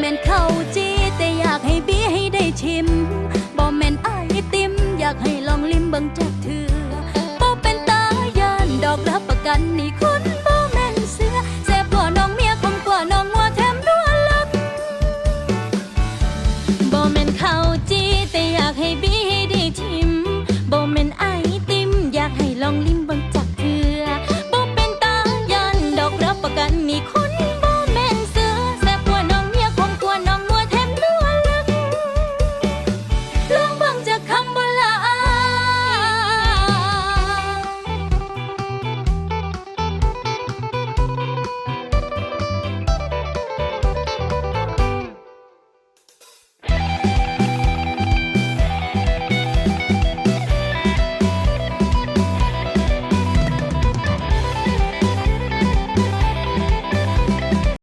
แมนเข้าจีแต่อยากให้บีให้ได้ชิมบ่แมนไอติม อยากให้ลองลิ้มบิ่งจักเธอบอเป็นตายานดอกรับประกันนี่คุณบ่แมนเสือแซ่บกว่าน้องเมียคมกว่าน้องงัวแถมนัวลึกบ่แมนเข้าจีแต่อยากให้บีให้ได้ชิมบ่แมนไอติม อยากให้ลองลิ้ม